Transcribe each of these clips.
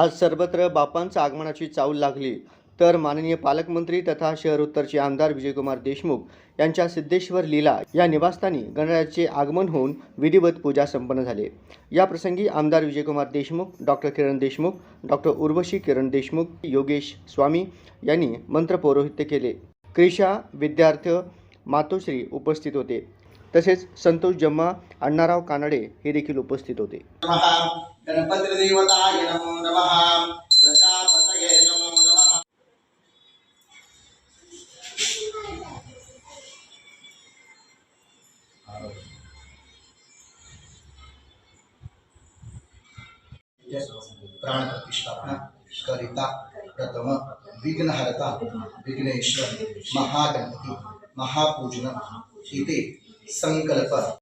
आज सर्वत्र बापांचं आगमनाची चाऊल लागली. तर माननीय पालकमंत्री तथा शहर उत्तरचे आमदार विजयकुमार देशमुख यांच्या सिद्धेश्वर लीला या निवासस्थानी गणरायाचे आगमन होऊन विधिवत पूजा संपन्न झाली. या प्रसंगी आमदार विजयकुमार देशमुख डॉक्टर किरण देशमुख डॉक्टर उर्वशी किरण देशमुख योगेश स्वामी यांनी मंत्रपौरोहित्य केले. क्रिशा विद्यार्थी मातोश्री उपस्थित होते. तसेच संतोष जम्मा अण्णाराव कानडे हे देखील उपस्थित होते. गणपती देवता नमो प्रजापतये नमो नमः। प्राण प्रतिष्ठापना करिता प्रथम विघ्नहरता विघ्नेश्वर महागणपती महापूजन इति संकल्प।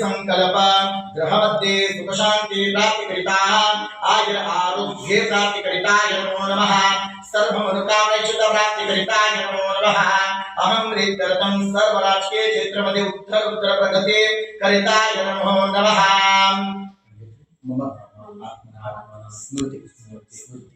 संकल्प ग्रहमध्ये सुख शांती प्राप्ति करिता आयुर आरोग्य प्राप्ति करिता नमो नमः। सर्व मनोकामना प्राप्ति करिता नमो नमः। अहं प्रीत्यर्थं सर्व राजकीय क्षेत्रामध्ये उत्तर उत्तर प्रगती करिता नमो नमः। मम स्मृती।